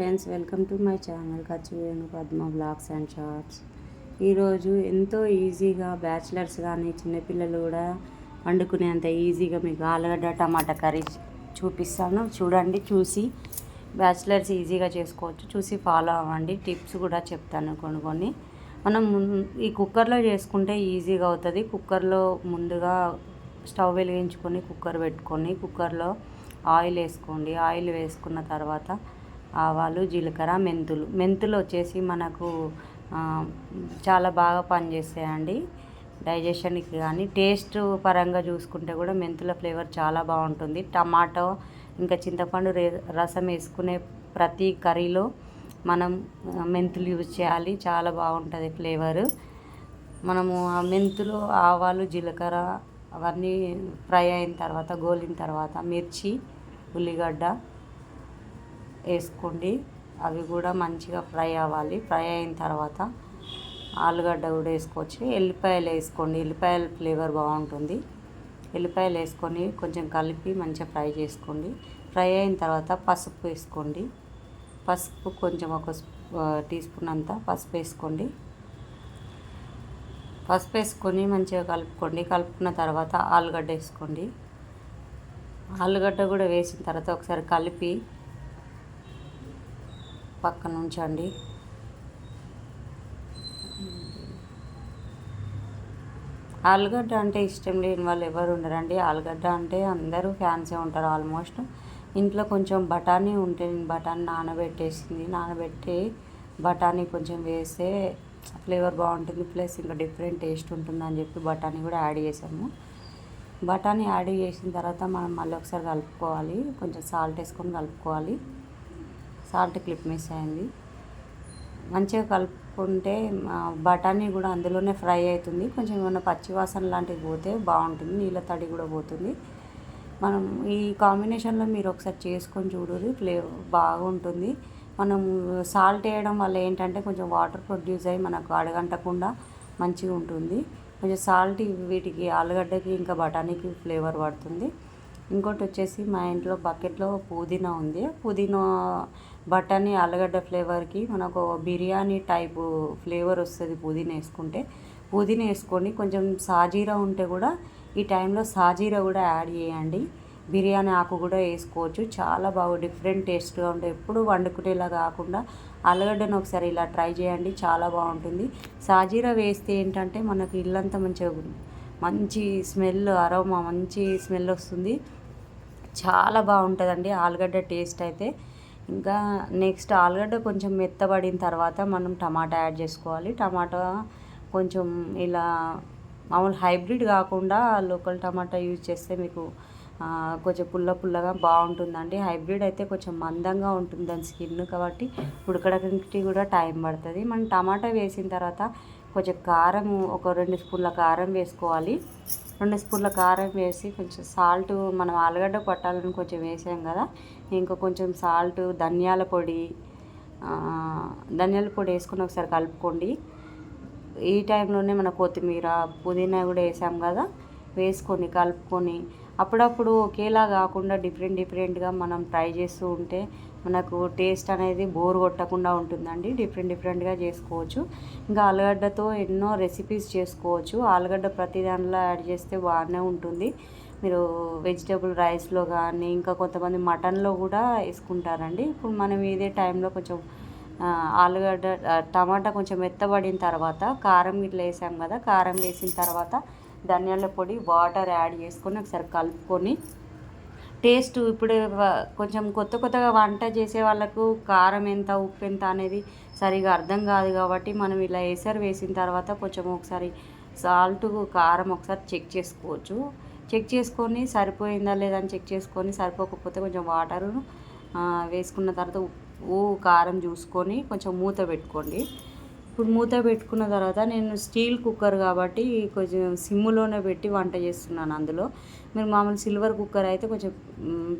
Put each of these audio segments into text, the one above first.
Friends welcome to my channel ఖచ్చితంగా Padma blogs and shorts ఈరోజు ఎంతో ఈజీగా బ్యాచిలర్స్ కానీ చిన్నపిల్లలు కూడా వండుకునేంత ఈజీగా మీకు ఆలుగడ్డ టమాటా కర్రీ చూపిస్తాను. చూడండి చూసి బ్యాచిలర్స్ ఈజీగా చేసుకోవచ్చు. చూసి ఫాలో అవ్వండి. టిప్స్ కూడా చెప్తాను కొన్ని కొన్ని. మనం ఈ కుక్కర్లో చేసుకుంటే ఈజీగా అవుతుంది. కుక్కర్లో ముందుగా స్టవ్ వెలిగించుకొని కుక్కర్ పెట్టుకొని కుక్కర్లో ఆయిల్ వేసుకోండి. ఆయిల్ వేసుకున్న తర్వాత ఆవాలు జీలకర్ర మెంతులు. మెంతులు వచ్చేసి మనకు చాలా బాగా పనిచేస్తాయండి. డైజెషన్కి కానీ టేస్ట్ పరంగా చూసుకుంటే కూడా మెంతుల ఫ్లేవర్ చాలా బాగుంటుంది. టమాటో ఇంకా చింతపండు రసం వేసుకునే ప్రతి కర్రీలో మనం మెంతులు యూజ్ చేయాలి. చాలా బాగుంటుంది ఫ్లేవర్. మనము ఆ మెంతులు ఆవాలు జీలకర్ర అవన్నీ ఫ్రై అయిన తర్వాత గోలిన తర్వాత మిర్చి ఉల్లిగడ్డ వేసుకోండి. అవి కూడా మంచిగా ఫ్రై అవ్వాలి. ఫ్రై అయిన తర్వాత ఆలుగడ్డ కూడా వేసుకోవచ్చు. ఎల్లిపాయలు వేసుకోండి. ఎల్లిపాయల ఫ్లేవర్ బాగుంటుంది. ఎల్లిపాయలు వేసుకొని కొంచెం కలిపి మంచిగా ఫ్రై చేసుకోండి. ఫ్రై అయిన తర్వాత పసుపు వేసుకోండి. పసుపు కొంచెం ఒక టీ స్పూన్ అంతా పసుపు వేసుకోండి. పసుపు వేసుకొని మంచిగా కలుపుకోండి. కలుపుకున్న తర్వాత ఆలుగడ్డ వేసుకోండి. ఆలుగడ్డ కూడా వేసిన తర్వాత ఒకసారి కలిపి పక్కన ఉంచండి ఆలుగడ్డ అంటే ఇష్టం లేని వాళ్ళు ఎవరు ఉండరండి. ఆలుగడ్డ అంటే అందరూ ఫ్యాన్సే ఉంటారు ఆల్మోస్ట్. ఇంట్లో కొంచెం బఠానీ ఉంటే నేను బఠానీ నానబెట్టేసింది. నానబెట్టి బఠానీ కొంచెం వేస్తే ఫ్లేవర్ బాగుంటుంది. ప్లస్ ఇంకా డిఫరెంట్ టేస్ట్ ఉంటుందని చెప్పి బఠానీ కూడా యాడ్ చేసాము. బఠానీ యాడ్ చేసిన తర్వాత మనం మళ్ళీ ఒకసారి కలుపుకోవాలి. కొంచెం సాల్ట్ వేసుకొని కలుపుకోవాలి. సాల్ట్ క్లిప్ మిస్ అయింది. మంచిగా కలుపుకుంటే బఠానీ కూడా అందులోనే ఫ్రై అవుతుంది. కొంచెం ఏమైనా పచ్చివాసన లాంటివి పోతే బాగుంటుంది. నీళ్ళ తడి కూడా పోతుంది. మనం ఈ కాంబినేషన్లో మీరు ఒకసారి చేసుకొని చూడరు. ఫ్లేవర్ బాగుంటుంది. మనం సాల్ట్ వేయడం వల్ల ఏంటంటే కొంచెం వాటర్ ప్రొడ్యూస్ అయ్యి మనకు అడగంటకుండా మంచిగా ఉంటుంది. కొంచెం సాల్ట్ వీటికి ఆలుగడ్డకి ఇంకా బఠానీకి ఫ్లేవర్ పడుతుంది. ఇంకోటి వచ్చేసి మా ఇంట్లో బకెట్లో పుదీనా ఉంది. పుదీనా బఠానీ ఆలుగడ్డ ఫ్లేవర్కి మనకు బిర్యానీ టైపు ఫ్లేవర్ వస్తుంది పుదీనా వేసుకుంటే. పుదీనా వేసుకొని కొంచెం సాజీరా ఉంటే కూడా ఈ టైంలో సాజీరా కూడా యాడ్ చేయండి. బిర్యానీ ఆకు కూడా వేసుకోవచ్చు. చాలా బాగా డిఫరెంట్ టేస్ట్గా ఉంటుంది ఎప్పుడు వండుకునేలా కాకుండా ఆలుగడ్డను ఒకసారి ఇలా ట్రై చేయండి. చాలా బాగుంటుంది. సాజీరా వేస్తే ఏంటంటే మనకు ఇల్లంతా మంచిగా మంచి స్మెల్ అరోమా మంచి స్మెల్ వస్తుంది. చాలా బాగుంటుందండి ఆలుగడ్డ టేస్ట్ అయితే. ఇంకా నెక్స్ట్ ఆలుగడ్డ కొంచెం మెత్తబడిన తర్వాత మనం టమాటా యాడ్ చేసుకోవాలి. టమాటా కొంచెం ఇలా మామూలు హైబ్రిడ్ కాకుండా లోకల్ టమాటా యూజ్ చేస్తే మీకు కొంచెం పుల్ల పుల్లగా బాగుంటుందండి. హైబ్రిడ్ అయితే కొంచెం మందంగా ఉంటుంది దాని స్కిన్ కాబట్టి ఉడకడానికి కూడా టైం పడుతుంది. మనం టమాటా వేసిన తర్వాత కొంచెం కారం ఒక రెండు స్పూన్ల కారం వేసుకోవాలి. రెండు స్పూన్ల కారం వేసి కొంచెం సాల్ట్ మనం ఆలుగడ్డ కొట్టాలని కొంచెం వేసాం కదా ఇంకా కొంచెం సాల్ట్ ధనియాల పొడి ధనియాల పొడి వేసుకుని ఒకసారి కలుపుకోండి. ఈ టైంలోనే మన కొత్తిమీర పుదీనా కూడా వేసాం కదా వేసుకొని కలుపుకొని అప్పుడప్పుడు ఒకేలా కాకుండా డిఫరెంట్ డిఫరెంట్గా మనం ట్రై చేస్తూ ఉంటే మనకు టేస్ట్ అనేది బోర్ కొట్టకుండా ఉంటుందండి. డిఫరెంట్ డిఫరెంట్గా చేసుకోవచ్చు. ఇంకా ఆలుగడ్డతో ఎన్నో రెసిపీస్ చేసుకోవచ్చు. ఆలుగడ్డ ప్రతి దాంట్లో యాడ్ చేస్తే బాగానే ఉంటుంది. మీరు వెజిటేబుల్ రైస్లో కానీ ఇంకా కొంతమంది మటన్లో కూడా వేసుకుంటారండి. ఇప్పుడు మనం ఇదే టైంలో కొంచెం ఆలుగడ్డ టమాటా కొంచెం మెత్తబడిన తర్వాత కారం ఇట్లా వేసాం కదా కారం వేసిన తర్వాత ధనియాల పొడి వాటర్ యాడ్ చేసుకొని ఒకసారి కలుపుకొని టేస్ట్ ఇప్పుడు కొంచెం కొత్త కొత్తగా వంట చేసే వాళ్ళకు కారం ఎంత ఉప్పు ఎంత అనేది సరిగా అర్థం కాదు కాబట్టి మనం ఇలా ఎసరు వేసిన తర్వాత కొంచెం ఒకసారి సాల్ట్ కారం ఒకసారి చెక్ చేసుకోవచ్చు. చెక్ చేసుకొని సరిపోయిందా లేదా అని చెక్ చేసుకొని సరిపోకపోతే కొంచెం వాటరు వేసుకున్న తర్వాత ఉప్పు కారం చూసుకొని కొంచెం మూత పెట్టుకోండి. ఇప్పుడు మూత పెట్టుకున్న తర్వాత నేను స్టీల్ కుక్కర్ కాబట్టి కొంచెం సిమ్లోనే పెట్టి వంట చేస్తున్నాను అందులో. మీరు మామూలు సిల్వర్ కుక్కర్ అయితే కొంచెం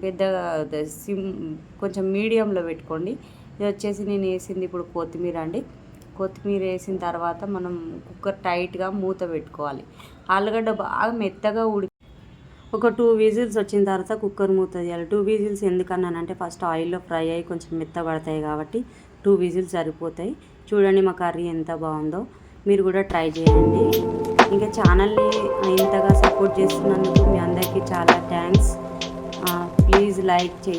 పెద్దగా సిమ్ కొంచెం మీడియంలో పెట్టుకోండి. ఇది వచ్చేసి నేను వేసింది ఇప్పుడు కొత్తిమీర అండి. కొత్తిమీర వేసిన తర్వాత మనం కుక్కర్ టైట్గా మూత పెట్టుకోవాలి. ఆలుగడ్డ బాగా మెత్తగా ఉడికి ఒక టూ విజిల్స్ వచ్చిన తర్వాత కుక్కర్ మూత తీయాలి. టూ విజిల్స్ ఎందుకన్నానంటే ఫస్ట్ ఆయిల్లో ఫ్రై అయ్యి కొంచెం మెత్తబడతాయి కాబట్టి టూ విజిల్స్ సరిపోతాయి. చూడండి మా కర్రీ ఎంత బాగుందో. మీరు కూడా ట్రై చేయండి. ఇంకా ఛానల్ని ఇంతగా సపోర్ట్ చేస్తున్నందుకు మీ అందరికీ చాలా థ్యాంక్స్. ప్లీజ్ లైక్ చేయండి.